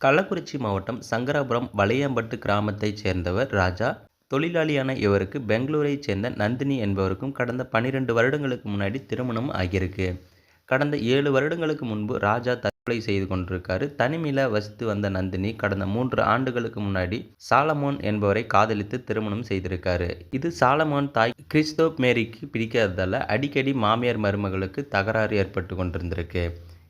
கள்ளக்குறிச்சி மாவட்டம் சங்கராபுரம் வளையம்பட்டு கிராமத்தைச் சேர்ந்தவர் ராஜா. தொழிலாளியான இவருக்கு பெங்களூரைச் சேர்ந்த நந்தினி என்பவருக்கும் கடந்த பன்னிரெண்டு வருடங்களுக்கு முன்னாடி திருமணம் ஆகியிருக்கு. கடந்த ஏழு வருடங்களுக்கு முன்பு ராஜா தற்கொலை செய்து கொண்டிருக்காரு. தனிமையில் வசித்து வந்த நந்தினி கடந்த மூன்று ஆண்டுகளுக்கு முன்னாடி சாலமோன் என்பவரை காதலித்து திருமணம் செய்திருக்காரு. இது சாலமோன் தாய் கிறிஸ்தோப் மேரிக்கு பிடிக்காததால் அடிக்கடி மாமியார் மருமகளுக்கு தகராறு ஏற்பட்டு கொண்டிருந்திருக்கு.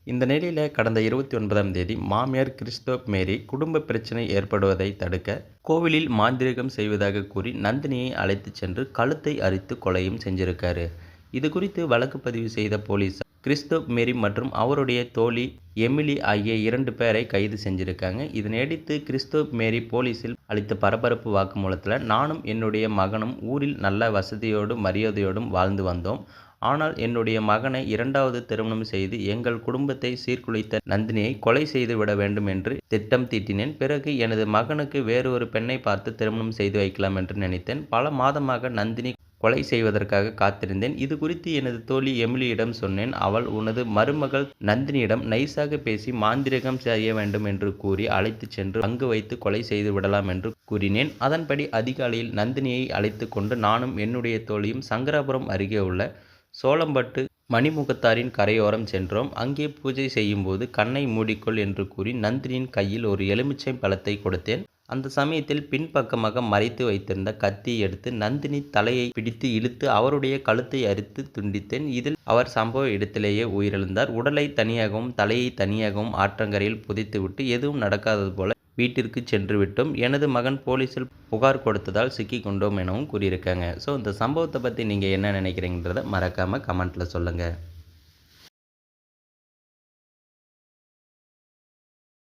இந்த நிலையில் கடந்த இருபத்தி ஒன்பதாம் தேதி மாமியார் கிறிஸ்தோப் மேரி குடும்ப பிரச்சனை ஏற்படுவதை தடுக்க கோவிலில் மாந்திரிகம் செய்வதாக கூறி நந்தினியை அழைத்துச் சென்று கழுத்தை அரித்து கொலையும் செஞ்சிருக்காரு. இது குறித்து வழக்கு பதிவு செய்த போலீசார் கிறிஸ்தோப் மேரி மற்றும் அவருடைய தோழி எமிலி ஆகிய இரண்டு பேரை கைது செஞ்சுருக்காங்க. இதனையடுத்து கிறிஸ்தோப் மேரி போலீஸில் அளித்த பரபரப்பு வாக்குமூலத்தில் நானும் என்னுடைய மகனும் ஊரில் நல்ல வசதியோடும் மரியாதையோடும் வாழ்ந்து வந்தோம். ஆனால் என்னுடைய மகனை இரண்டாவது திருமணம் செய்து எங்கள் குடும்பத்தை சீர்குலைத்த நந்தினியை கொலை செய்து விட வேண்டும் என்று திட்டம் தீட்டினேன். பிறகு எனது மகனுக்கு வேறு ஒரு பெண்ணை பார்த்து திருமணம் செய்து வைக்கலாம் என்று நினைத்தேன். பல மாதமாக நந்தினி கொலை செய்வதற்காக காத்திருந்தேன். இது குறித்து எனது தோழி எமிலியிடம் சொன்னேன். அவள் உனது மருமகள் நந்தினியிடம் நைஸாக பேசி மாந்திரிகம் செய்ய வேண்டும் என்று கூறி அழைத்து சென்று அங்கு வைத்து கொலை செய்து விடலாம் என்று கூறினேன். அதன்படி அதிகாலையில் நந்தினியை அழைத்து கொண்டு நானும் என்னுடைய தோழியும் சங்கராபுரம் அருகே உள்ள சோளம்பட்டு மணிமுகத்தாரின் கரையோரம் சென்றோம். அங்கே பூஜை செய்யும்போது கண்ணை மூடிக்கொள் என்று கூறி நந்தினியின் கையில் ஒரு எலுமிச்சை பழத்தை கொடுத்தேன். அந்த சமயத்தில் பின்பக்கமாக மறைத்து வைத்திருந்த கத்தியை எடுத்து நந்தினி தலையை பிடித்து இழுத்து அவருடைய கழுத்தை அரித்து துண்டித்தேன். இதில் அவர் சம்பவ இடத்திலேயே உயிரிழந்தார். உடலை தனியாகவும் தலையை தனியாகவும் ஆற்றங்கரையில் புதைத்துவிட்டு எதுவும் நடக்காதது போல வீட்டிற்கு சென்று விட்டோம். எனது மகன் போலீஸில் புகார் கொடுத்ததால் சிக்கி கொண்டோம் எனவும் கூறியிருக்காங்க. ஸோ இந்த சம்பவத்தை பற்றி நீங்கள் என்ன நினைக்கிறீங்கன்றதை மறக்காமல் கமெண்ட்டில் சொல்லுங்கள்